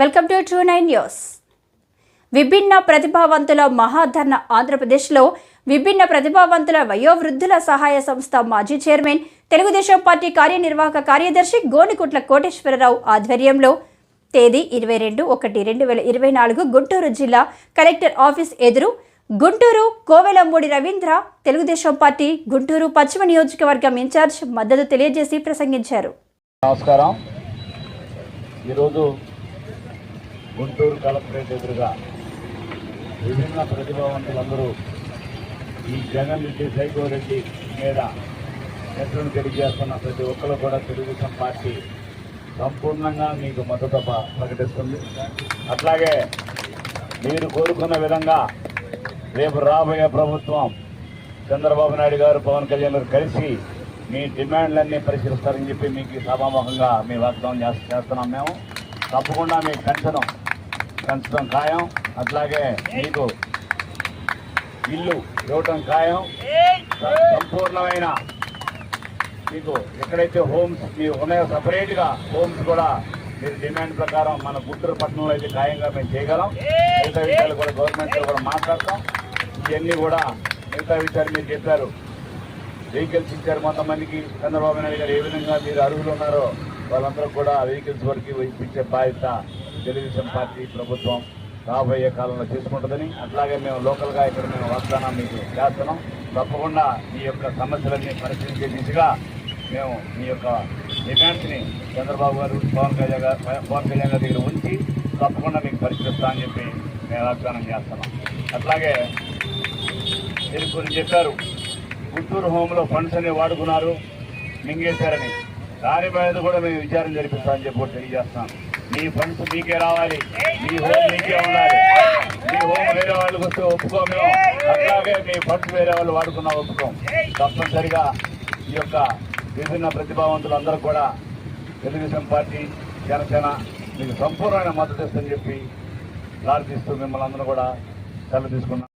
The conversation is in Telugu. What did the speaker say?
Welcome to two nine news. విభిన్న ప్రతిభావంతుల మహాధర్ణ ఆంధ్రప్రదేశ్లో విభిన్న ప్రతిభావంతుల వయోవృద్ధుల సహాయ సంస్థ మాజీ చైర్మన్ తెలుగుదేశం పార్టీ కార్యనిర్వాహక కార్యదర్శి గోనికుట్ల కోటేశ్వరరావు ఆధ్వర్యంలో తేదీ ఇరవై రెండు ఒకటి రెండు వేల ఇరవై నాలుగు గుంటూరు జిల్లా కలెక్టర్ ఆఫీస్ ఎదురు గుంటూరు కోవెలంబూడి రవీంద్ర తెలుగుదేశం పార్టీ గుంటూరు పశ్చిమ నియోజకవర్గం ఇన్ఛార్జ్ మద్దతు తెలియజేసి ప్రసంగించారు. నమస్కారం. ఈరోజు గుంటూరు కలెక్టరేట్ ఎదురుగా విభిన్న ప్రతిభావంతులందరూ ఈ జగన్ రెడ్డి సైకో రెడ్డి మీద నిరసన తెలియజేస్తున్న ప్రతి ఒక్కరు కూడా తెలుగుదేశం పార్టీ సంపూర్ణంగా మీకు మద్దతు ప్రకటిస్తుంది. అట్లాగే మీరు కోరుకున్న విధంగా రేపు రాబోయే ప్రభుత్వం చంద్రబాబు నాయుడు గారు పవన్ కళ్యాణ్ గారు కలిసి మీ డిమాండ్లన్నీ పరిశీలిస్తారని చెప్పి మీకు సభాముఖంగా మీ వాగ్దానం చేస్తున్నాం మేము. తప్పకుండా మీకు పెంచడం పెంచడం ఖాయం. అట్లాగే మీకు ఇల్లు ఇవ్వటం ఖాయం. సంపూర్ణమైన మీకు ఎక్కడైతే హోమ్స్ మీకు ఉన్నాయో సపరేట్గా హోమ్స్ కూడా మీరు డిమాండ్ ప్రకారం మన గుంటూరు పట్టణంలో అయితే ఖాయంగా మేము చేయగలం. మిగతా విషయాలు కూడా గవర్నమెంట్తో కూడా మాట్లాడతాం. ఇవన్నీ కూడా మిగతా విషయాలు మీరు చెప్పారు. వెహికల్స్ ఇచ్చారు కొంతమందికి. చంద్రబాబు నాయుడు గారు ఏ విధంగా మీరు అర్హులు ఉన్నారో వాళ్ళందరూ కూడా వెహికల్స్ వరకు ఇప్పించే బాధ్యత తెలుగుదేశం పార్టీ ప్రభుత్వం రాబోయే కాలంలో చేసుకుంటుందని అట్లాగే మేము లోకల్గా ఇక్కడ మేము వాగ్దానం మీకు చేస్తున్నాం. తప్పకుండా మీ యొక్క సమస్యలన్నీ పరిశీలించే దిశగా మేము మీ యొక్క డిమాండ్స్ని చంద్రబాబు గారు పవన్ కళ్యాణ్ గారు పవన్ కళ్యాణ్ గారి దగ్గర ఉంచి తప్పకుండా మీకు పరిశీలిస్తామని చెప్పి మేము వాగ్దానం చేస్తున్నాం. అట్లాగే మీరు కొన్ని చెప్పారు. గుంటూరు హోంలో ఫండ్స్ అన్ని వాడుకున్నారు మింగేశారని. దాని మీద కూడా మేము విచారణ జరిపిస్తామని చెప్పి కూడా తెలియజేస్తాం. మీ ఫండ్స్ మీకే రావాలి. మీ హోమ్ మీకే ఉండాలి. మీ హోమ్ వేరే వాళ్ళకి వస్తే ఒప్పుకో మేము. అట్లాగే మీ ఫండ్స్ వేరే వాళ్ళు వాడుకున్నా ఒప్పుకోం. తప్పనిసరిగా ఈ యొక్క విభిన్న ప్రతిభావంతులు అందరూ కూడా తెలుగుదేశం పార్టీ జనసేన మీకు సంపూర్ణమైన మద్దతు ఇస్తుందని చెప్పి ప్రార్థిస్తూ మిమ్మల్ని అందరూ కూడా సెలవు తీసుకున్నాం.